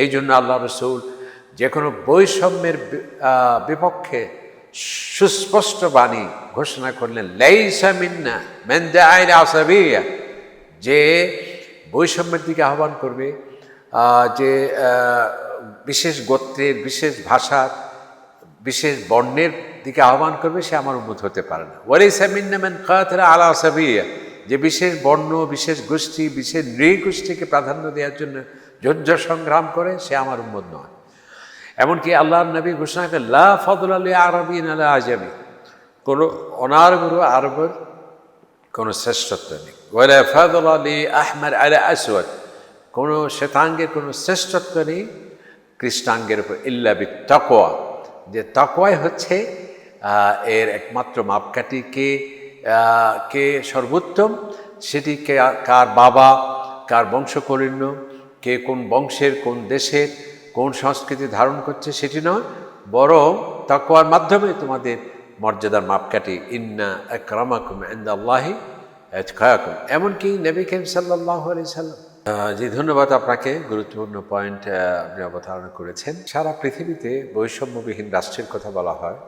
এই জন্য আল্লাহ রসুল যে কোনো বৈষম্যের বিপক্ষে সুস্পষ্ট বাণী ঘোষণা করলেন, লেইসা মিন্না মেন্দে আইন আসাবিয়া যে বৈষম্যের দিকে আহ্বান করবে যে বিশেষ গোত্রের, বিশেষ ভাষার, বিশেষ বর্ণের দিকে আহ্বান করবে, সে আমার উন্মত হতে পারে না। ওয়ালি সামিন্নামেন কাতরা আলা সাবিয়া যে বিশেষ বর্ণ, বিশেষ গোষ্ঠী, বিশেষ নৃগোষ্ঠীকে প্রাধান্য দেওয়ার জন্য যুদ্ধ সংগ্রাম করে, সে আমার উন্মত নয়। এমনকি আল্লাহ নবী ঘোষণা করেন, লা ফদল আলী আরবি আলা আজামি। কোনো অনারগুরু আরবের কোনো শ্রেষ্ঠত্ব নেই। ওয়ালা ফদল আলী আহমেদ আলা আসওয়াদ। কোনো শ্বেতাঙ্গের কোনো শ্রেষ্ঠত্ব নেই, কৃষ্ণাঙ্গের উপর ইল্লাবি তাকোয়া যে তাকোয়াই হচ্ছে এর একমাত্র মাপকাঠি কে কে সর্বোত্তম? সেটি কে, কার বাবা, কার বংশকরিণ্য কে কোন বংশের, কোন দেশের, কোন সংস্কৃতি ধারণ করছে সেটি নয়, বরং তাকওয়ার মাধ্যমে তোমাদের মর্যাদার মাপকাঠি, ইন্না একরামাকুম আল্লাহি খায়াকুম এমনকি নবী কেম সাল্লাহ সাল্লাম। জি, ধন্যবাদ আপনাকে, গুরুত্বপূর্ণ পয়েন্ট আপনি অবতারণা করেছেন। সারা পৃথিবীতে বৈষম্যবিহীন রাষ্ট্রের কথা বলা হয়,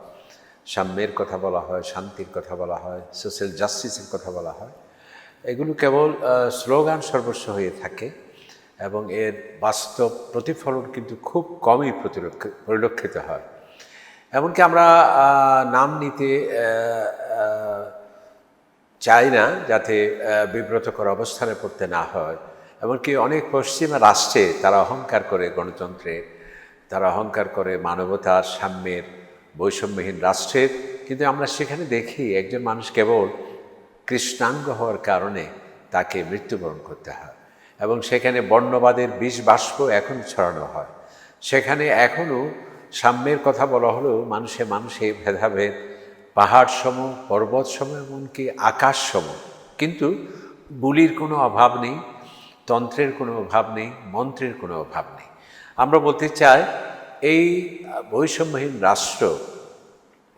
সাম্যের কথা বলা হয়, শান্তির কথা বলা হয় সোশ্যাল জাস্টিসের কথা বলা হয়। এগুলো কেবল স্লোগান সর্বস্ব হয়ে থাকে। এবং এর বাস্তব প্রতিফলন কিন্তু খুব কমই পরিলক্ষিত হয়। এমনকি আমরা নাম নিতে চাই না যাতে বিব্রতকর অবস্থানে পড়তে না হয়। এমনকি অনেক পশ্চিমা রাষ্ট্রে তারা অহংকার করে গণতন্ত্রের তারা অহংকার করে মানবতার সাম্যের বৈষম্যহীন রাষ্ট্রের কিন্তু আমরা সেখানে দেখি একজন মানুষ কেবল কৃষ্ণাঙ্গ হওয়ার কারণে তাকে মৃত্যুবরণ করতে হয়। এবং সেখানে বর্ণবাদের বিষ বাষ্প এখন ছড়ানো হয়। সেখানে এখনও সাম্যের কথা বলা হলেও মানুষে মানুষে ভেদাভেদ পাহাড় সম পর্বত সম এমনকি আকাশ সম কিন্তু বুলির কোনো অভাব নেই, তন্ত্রের কোনো অভাব নেই, মন্ত্রের কোনো অভাব নেই। আমরা বলতে চাই, এই বৈষম্যহীন রাষ্ট্র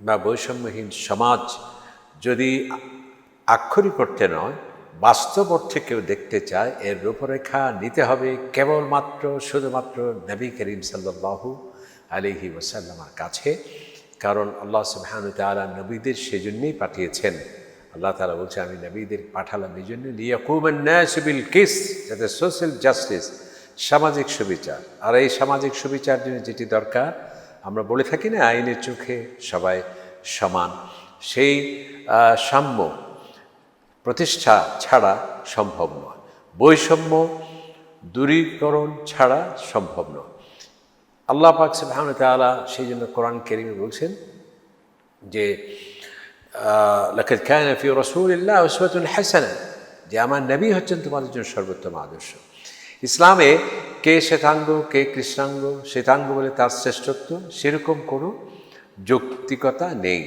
বা বৈষম্যহীন সমাজ যদি আক্ষরিক অর্থে নয় বাস্তব অর্থে কেউ দেখতে চায়, এর রূপরেখা নিতে হবে কেবলমাত্র, শুধুমাত্র নবী করিম সাল্লাল্লাহু আলিহি ওসাল্লামার কাছে। কারণ আল্লাহ সুবহানু তাআলা নবীদের সেজন্যই পাঠিয়েছেন। আল্লাহ তাআলা বলছে, আমি নবীদের পাঠালাম এই জন্য লিয়াকুমান নাস বিল কিস যাতে সোশ্যাল জাস্টিস, সামাজিক সুবিচার। আর এই সামাজিক সুবিচার জন্য যেটি দরকার, আমরা বলে থাকি না, আইনের চোখে সবাই সমান। সেই সাম্য প্রতিষ্ঠা ছাড়া সম্ভব নয়। বৈষম্য দূরীকরণ ছাড়া সম্ভব নয়। আল্লাহ পাক সুবহানাহু তাআলা সেই জন্য কোরআন কেরিমে বলছেন যে হাসানা, যে আমার নবী হচ্ছেন তোমাদের জন্য সর্বোত্তম আদর্শ। ইসলামে কে শ্বেতাঙ্গ, কে কৃষ্ণাঙ্গ, শ্বেতাঙ্গ বলে তার শ্রেষ্ঠত্ব, সেরকম কোনো যৌক্তিকতা নেই।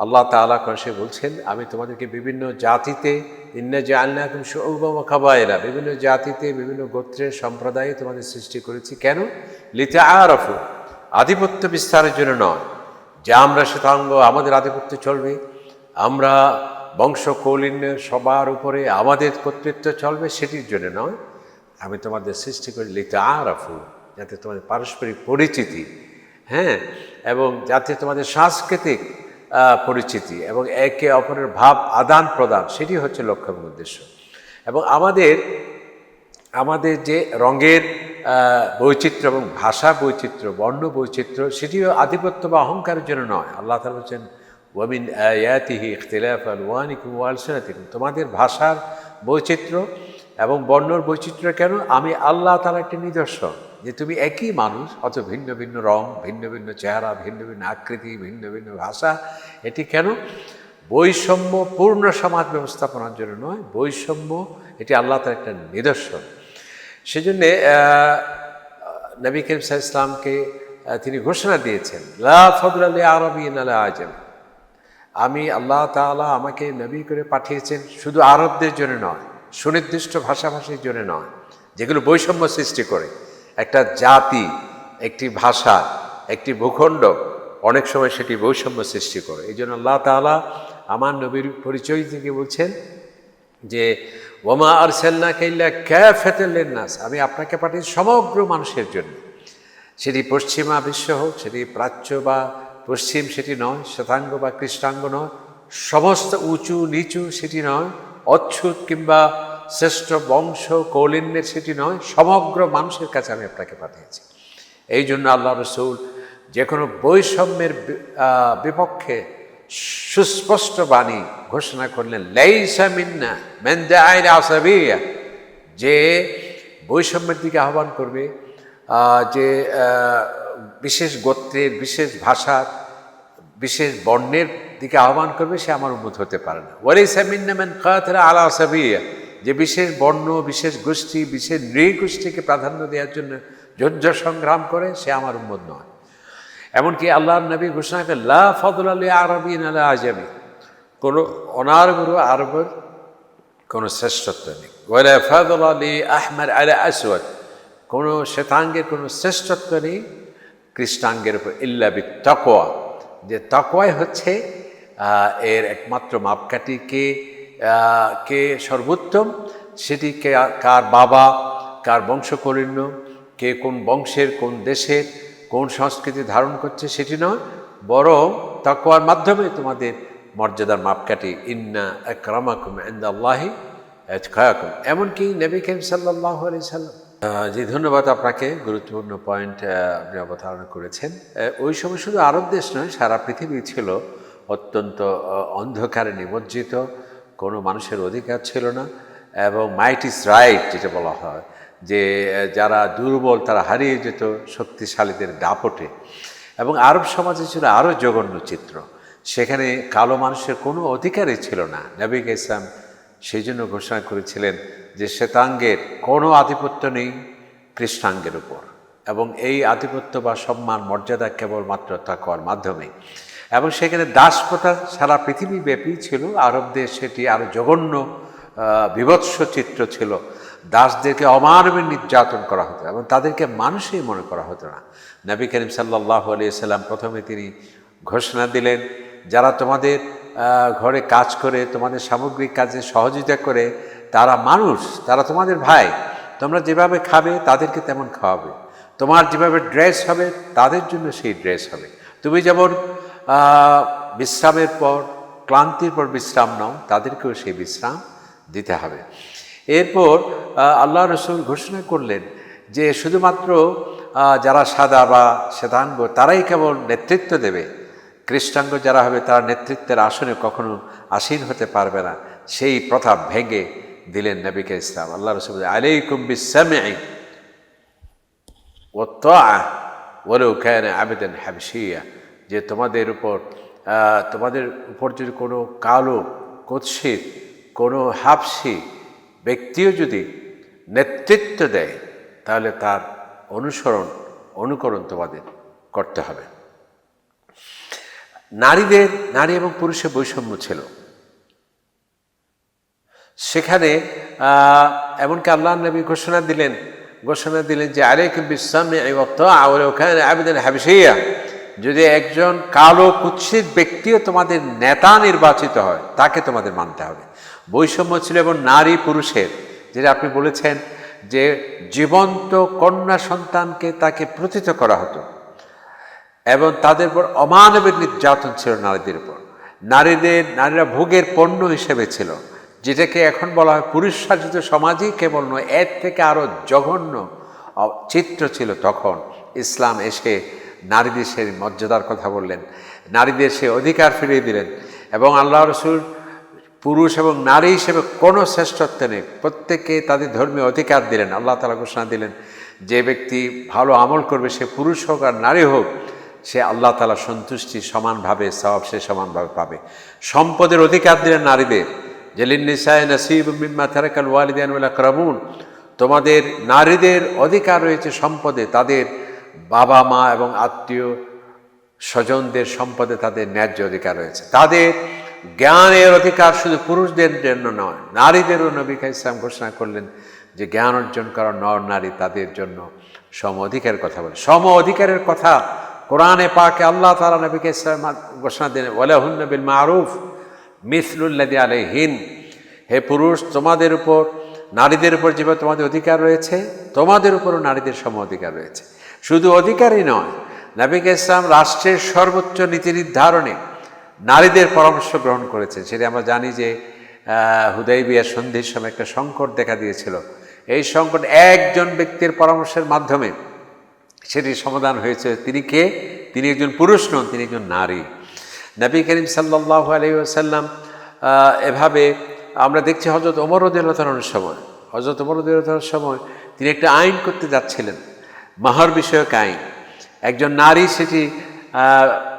আল্লাহ তাআলা কষে বলছেন, আমি তোমাদেরকে বিভিন্ন জাতিতে ইন্না আল্লাহ খাবায়রা বিভিন্ন জাতিতে বিভিন্ন গোত্রের সম্প্রদায়ে তোমাদের সৃষ্টি করেছি। কেন? লিতে আরফু আধিপত্য বিস্তারের জন্য নয়। যে আমরা শ্বেতাঙ্গ আমাদের আধিপত্য চলবে, আমরা বংশ কৌলিন্য সবার উপরে আমাদের কর্তৃত্ব চলবে, সেটির জন্য নয়। আমি তোমাদের সৃষ্টি করি লিতে আরফু যাতে তোমাদের পারস্পরিক পরিচিতি হ্যাঁ এবং যাতে তোমাদের সাংস্কৃতিক পরিচিতি এবং একে অপরের ভাব আদান প্রদান, সেটি হচ্ছে লক্ষ্য এবং উদ্দেশ্য। এবং আমাদের আমাদের যে রঙের বৈচিত্র্য এবং ভাষা বৈচিত্র্য, বর্ণ বৈচিত্র্য, সেটিও আধিপত্য বা অহংকারের জন্য নয়। আল্লাহ তালা বলছেন, ওয়ামিন আয়াতিহি ইখতিলাফ আলওয়ানিকুম তোমাদের ভাষার বৈচিত্র্য এবং বর্ণর বৈচিত্র্য কেন? আমি আল্লাহ তালা একটি নিদর্শন। যে তুমি একই মানুষ অত ভিন্ন ভিন্ন রং, ভিন্ন ভিন্ন চেহারা, ভিন্ন ভিন্ন আকৃতি, ভিন্ন ভিন্ন ভাষা, এটি কেন? বৈষম্য পূর্ণ সমাজ ব্যবস্থাপনার জন্য নয়, বৈষম্য, এটি আল্লাহ তার একটা নিদর্শন। সেজন্যে নবী করিম সাহা ইসলামকে তিনি ঘোষণা দিয়েছেন আরবি আজম। আমি আল্লাহ তাআলা আমাকে নবী করে পাঠিয়েছেন শুধু আরবদের জন্য নয়, সুনির্দিষ্ট ভাষাভাষীর জন্য নয়, যেগুলো বৈষম্য সৃষ্টি করে। একটা জাতি, একটি ভাষা, একটি ভূখণ্ড অনেক সময় সেটি বৈষম্য সৃষ্টি করে। এই জন্য আল্লাহ তাআলা আমার নবীর পরিচয় থেকে বলছেন যে, ওমা আরসাল্লা কাইল্লা ক্যাফেতেলেন নাস আমি আপনাকে পাঠিয়ে সমগ্র মানুষের জন্য। সেটি পশ্চিমা বিশ্ব হোক, সেটি প্রাচ্য বা পশ্চিম সেটি নয় শ্বেতাঙ্গ বা কৃষ্ণাঙ্গ নয়, সমস্ত উঁচু নিচু সেটি নয়, অচ্ছুত কিংবা শ্রেষ্ঠ বংশ কৌলিন্যের সেটি নয়, সমগ্র মানুষের কাছে আমি আপনাকে পাঠিয়েছি। এই জন্য আল্লাহ রসুল যে কোনো বৈষম্যের বিপক্ষে সুস্পষ্ট বাণী ঘোষণা করলেন, লেইসা মিন্না মেন্দে আইন আসাবিয়া যে বৈষম্যের দিকে আহ্বান করবে যে বিশেষ গোত্রের, বিশেষ ভাষার, বিশেষ বর্ণের দিকে আহ্বান করবে, সে আমার উন্মত হতে পারে না। ওয়ালিসা মিন্না মেন কাতরা আলা আসাবিয়া যে বিশেষ বর্ণ, বিশেষ গোষ্ঠী, বিশেষ নৃগোষ্ঠীকে প্রাধান্য দেওয়ার জন্য যুদ্ধ সংগ্রাম করে, সে আমার উন্মত নয়। এমনকি আল্লাহ নবী ঘোষণা করেন লা ফদল আলী আরবি আলা আজামি কোনো অনারগুরু আরবের কোনো শ্রেষ্ঠত্ব নেই। ওয়ালা ফদল আলী আহমেদ আলা আসওয়াদ। কোনো শ্বেতাঙ্গের কোনো শ্রেষ্ঠত্ব নেই কৃষ্ণাঙ্গের উপর, ইল্লা বি তাকোয়া যে তাকোয়াই হচ্ছে এর একমাত্র মাপকাঠি কে সর্বোত্তম? সেটি কে, কার বাবা, কার বংশকলিন্য কে কোন বংশের, কোন দেশের, কোন সংস্কৃতি ধারণ করছে সেটি নয়, বরং তাকওয়ার মাধ্যমে তোমাদের মর্যাদার মাপকাঠি, ইন্না একরামাকুম ইন্দাল্লাহি এতকায়াকুম এমনকি নবী করিম সাল্লাহ আলি সাল্লাম। জি, ধন্যবাদ আপনাকে, গুরুত্বপূর্ণ পয়েন্ট আপনি অবতারণা করেছেন। ওই সময় শুধু আরব দেশ নয়, সারা পৃথিবী ছিল অত্যন্ত অন্ধকারে নিমজ্জিত। কোনো মানুষের অধিকার ছিল না এবং মাইট ইজ রাইট যেটা বলা হয়, যে, যারা দুর্বল তারা হারিয়ে যেত শক্তিশালীদের দাপটে। এবং আরব সমাজে ছিল আরও জঘন্য চিত্র, সেখানে কালো মানুষের কোনো অধিকারই ছিল না। নবিক ইসলাম সেই জন্য ঘোষণা করেছিলেন যে, শ্বেতাঙ্গের কোনো আধিপত্য নেই কৃষ্ণাঙ্গের উপর। এবং এই আধিপত্য বা সম্মান মর্যাদা কেবলমাত্র তাকওয়ার মাধ্যমে। এবং সেখানে দাস প্রথা সারা পৃথিবী ব্যাপী ছিল আরবদের সেটি আরও জঘন্য বিভৎস চিত্র ছিল। দাসদেরকে অমানবিক নির্যাতন করা হতো এবং তাদেরকে মানুষই মনে করা হতো না। নবী করিম সাল্লাহ আলিয়াল্লাম প্রথমে তিনি ঘোষণা দিলেন, যারা তোমাদের ঘরে কাজ করে, তোমাদের সামগ্রিক কাজে সহযোগিতা করে, তারা মানুষ, তারা তোমাদের ভাই। তোমরা যেভাবে খাবে, তাদেরকে তেমন খাওয়াবে। তোমার যেভাবে ড্রেস হবে, তাদের জন্য সেই ড্রেস হবে। তুমি যেমন বিশ্রামের পর, ক্লান্তির পর বিশ্রাম নাও, তাদেরকেও সেই বিশ্রাম দিতে হবে। এরপর আল্লাহ রসুল ঘোষণা করলেন যে শুধুমাত্র যারা সাদা বা শ্বেতাঙ্গ তারাই কেবল নেতৃত্ব দেবে। কৃষ্ণাঙ্গ যারা হবে, তারা নেতৃত্বের আসনে কখনো আসীন হতে পারবে না। সেই প্রথা ভেঙে দিলেন নবিকে ইসলাম। আল্লাহ রসুল আলাইকুম বিসামি ও তো ওলেও কেন আবেদন হ্যাবসিয়া যে তোমাদের উপর তোমাদের উপর যদি কোনো কালো কুৎসিত, কোনো হাফসি ব্যক্তিও যদি নেতৃত্ব দেয়, তাহলে তার অনুসরণ, অনুকরণ তোমাদের করতে হবে। নারীদের, নারী এবং পুরুষের বৈষম্য ছিল। সেখানে এমনকি আল্লাহ নবী ঘোষণা দিলেন ঘোষণা দিলেন যে, আলাইকুম বিসামে আবেদন হাবিসিয়া যদি একজন কালো কুৎসিত ব্যক্তিও তোমাদের নেতা নির্বাচিত হয়, তাকে তোমাদের মানতে হবে। বৈষম্য ছিল এবং নারী পুরুষের, যেটা আপনি বলেছেন যে জীবন্ত কন্যা সন্তানকে তাকে প্রথিত করা হতো। এবং তাদের উপর অমানবিক নির্যাতন ছিল নারীদের উপর। নারীদের, নারীরা ভোগের পণ্য হিসেবে ছিল, যেটাকে এখন বলা হয় পুরুষ শাসিত সমাজই কেবল নয়, এর থেকে আরও জঘন্য চিত্র ছিল তখন ইসলাম এসে নারীদের সেই মর্যাদার কথা বললেন, নারীদের সে অধিকার ফিরিয়ে দিলেন এবং আল্লাহ রসুল পুরুষ এবং নারী হিসেবে কোনো শ্রেষ্ঠত্ব নেই। প্রত্যেককে তাদের ধর্মীয় অধিকার দিলেন, আল্লাহ তালা ঘোষণা দিলেন যে ব্যক্তি ভালো আমল করবে, সে পুরুষ হোক আর নারী হোক, সে আল্লাহ তালা সন্তুষ্টি সমানভাবে সব সে সমানভাবে পাবে। সম্পদের অধিকার দিলেন নারীদের জেলিন নিসায় নসিব মিম্মা থারাকাল ওয়ালিদান ক্রামুন তোমাদের নারীদের অধিকার রয়েছে সম্পদে, তাদের বাবা, মা এবং আত্মীয় স্বজনদের সম্পদে তাদের ন্যায্য অধিকার রয়েছে। তাদের জ্ঞানের অধিকার শুধু পুরুষদের জন্য নয়, নারীদেরও নবিকা ইসলাম ঘোষণা করলেন যে জ্ঞান অর্জন করা নর নারী তাদের জন্য সম অধিকারের কথা বলে। সম অধিকারের কথা কোরআনে পাকে আল্লাহ তালা নবিকা ইসলাম ঘোষণা দিলেন ওলাহুন্নবিল মারুফ মিসলুল্লাদি আলহিন হে পুরুষ, তোমাদের উপর, নারীদের উপর যেভাবে তোমাদের অধিকার রয়েছে, তোমাদের উপরও নারীদের সম অধিকার রয়েছে। শুধু অধিকারই নয় নাবিকা ইসলাম রাষ্ট্রের সর্বোচ্চ নীতি নির্ধারণে নারীদের পরামর্শ গ্রহণ করেছেন। সেটা আমরা জানি যে হুদাই বিয়ার সন্ধির সময় একটা সংকট দেখা দিয়েছিল। এই সংকট একজন ব্যক্তির পরামর্শের মাধ্যমে সেটির সমাধান হয়েছে। তিনি কে? তিনি একজন পুরুষ নন, তিনি একজন নারী। নবী করিম সাল্লাহ আলী আসাল্লাম এভাবে আমরা দেখছি হজরত ওমর উদ্দিনের সময়। হজরত ওমর উদ্দিনের সময় তিনি একটা আইন করতে যাচ্ছিলেন। মাহর বিষয়ক আইন। একজন নারী সেটি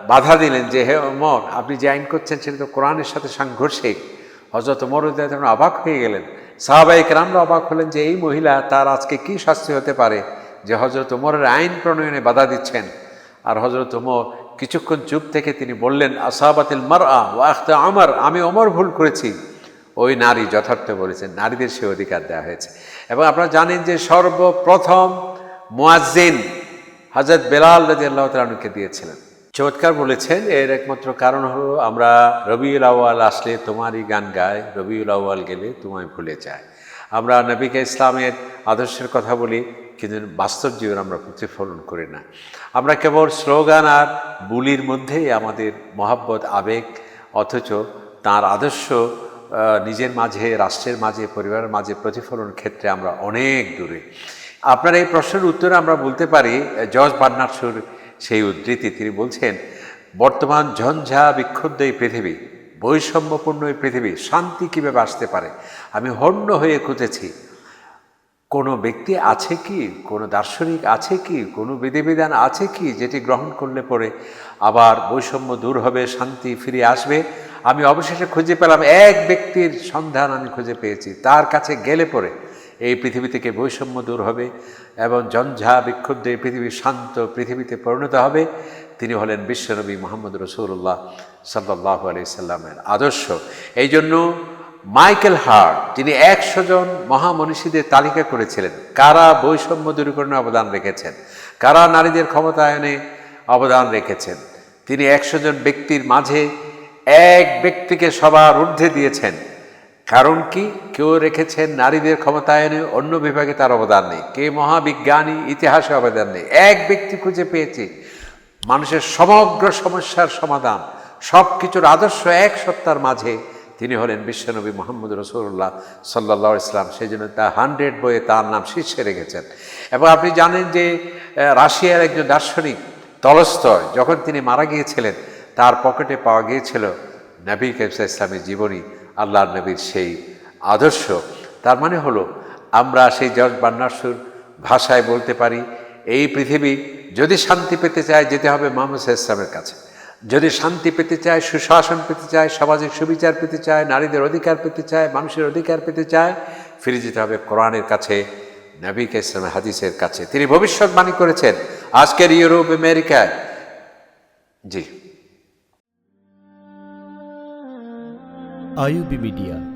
বাধা দিলেন যে, হে ওমর, আপনি যে আইন করছেন সেটা তো কোরআনের সাথে সাংঘর্ষিক। হজরত ওমর উদ্দিন অবাক হয়ে গেলেন। সাহাবাহিক রামরা অবাক হলেন যে, এই মহিলা তার আজকে কি শাস্তি হতে পারে? যে হজরত ওমরের আইন প্রণয়নে বাধা দিচ্ছেন। আর হজরত ওমর কিছুক্ষণ চুপ থেকে তিনি বললেন, আসাবাতিল মার আ আখতা আমার, আমি অমর ভুল করেছি। ওই নারী যথার্থ বলেছেন। নারীদের সে অধিকার দেওয়া হয়েছে। এবং আপনারা জানেন যে সর্বপ্রথম মুয়াজ্জিন হজরত বেলাল রাজি আল্লাহ দিয়েছিলেন। চমৎকার বলেছেন, এর একমাত্র কারণ হলো আমরা রবিউল আউয়াল আসলে তোমারই গান গায় রবিউল আউয়াল গেলে তোমায় ভুলে যায়। আমরা নবিকা ইসলামের আদর্শের কথা বলি, কিন্তু বাস্তব জীবন আমরা প্রতিফলন করি না। আমরা কেবল স্লোগান আর বুলির মধ্যেই আমাদের মহাব্বত, আবেগ, অথচ তার আদর্শ নিজের মাঝে, রাষ্ট্রের মাঝে, পরিবারের মাঝে প্রতিফলন ক্ষেত্রে আমরা অনেক দূরে। আপনার এই প্রশ্নের উত্তরে আমরা বলতে পারি জর্জ বার্নার্সুর সেই উদ্ধৃতি, তিনি বলছেন, বর্তমান ঝঞ্ঝা বিক্ষুব্ধ এই পৃথিবী, বৈষম্যপূর্ণ এই পৃথিবী, শান্তি কীভাবে আসতে পারে? আমি হন্য হয়ে খুঁজেছি। কোনো ব্যক্তি আছে কি? কোনো দার্শনিক আছে কি? কোনো বিধিবিধান আছে কি যেটি গ্রহণ করলে পরে আবার বৈষম্য দূর হবে, শান্তি ফিরে আসবে? আমি অবশেষে খুঁজে পেলাম, এক ব্যক্তির সন্ধান আমি খুঁজে পেয়েছি। তার কাছে গেলে পরে এই পৃথিবী থেকে বৈষম্য দূর হবে এবং জঞ্ঝা বিক্ষুব্ধ এই পৃথিবী শান্ত পৃথিবীতে পরিণত হবে, তিনি হলেন বিশ্বনবী মোহাম্মদ রসুল্লাহ সাল্লাহ আলি সাল্লামের আদর্শ। এই জন্য মাইকেল হার্ট, তিনি একশো জন মহামনীষীদের তালিকা করেছিলেন, কারা বৈষম্য দূরীকরণে অবদান রেখেছেন, কারা নারীদের ক্ষমতায়নে অবদান রেখেছেন, তিনি একশো জন ব্যক্তির মাঝে এক ব্যক্তিকে সবার ঊর্ধ্বে দিয়েছেন। কারণ কি? কেউ রেখেছেন নারীদের ক্ষমতায়নে অন্য বিভাগে তার অবদান নেই। কে মহাবিজ্ঞানী, ইতিহাসে অবদান নেই। এক ব্যক্তি খুঁজে পেয়েছে। মানুষের সমগ্র সমস্যার সমাধান সব কিছুর আদর্শ এক সত্তার মাঝে তিনি হলেন বিশ্বনবী মোহাম্মদ রসুল্লাহ সাল্লা ইসলাম সেই জন্য তার হান্ড্রেড বইয়ে তার নাম শীর্ষে রেখেছেন। এবং আপনি জানেন যে রাশিয়ার একজন দার্শনিক তলস্তয়, যখন তিনি মারা গিয়েছিলেন, তার পকেটে পাওয়া গিয়েছিল নবী কেবসা ইসলামের জীবনী। আল্লাহর নবীর সেই আদর্শ। তার মানে হলো, আমরা সেই জর্জ বার্নার্সুর ভাষায় বলতে পারি, এই পৃথিবী যদি শান্তি পেতে চায়, যেতে হবে মোহাম্মদ ইসলামের কাছে। যদি শান্তি পেতে চায়, সুশাসন পেতে চায়, সামাজিক সুবিচার পেতে চায়, নারীদের অধিকার পেতে চায়, মানুষের অধিকার পেতে চায়, ফিরে যেতে হবে কোরআনের কাছে নবীকে ইসলামের হাদিসের কাছে। তিনি ভবিষ্যৎবাণী করেছেন, আজকের ইউরোপ আমেরিকায়। জি। IUB Media.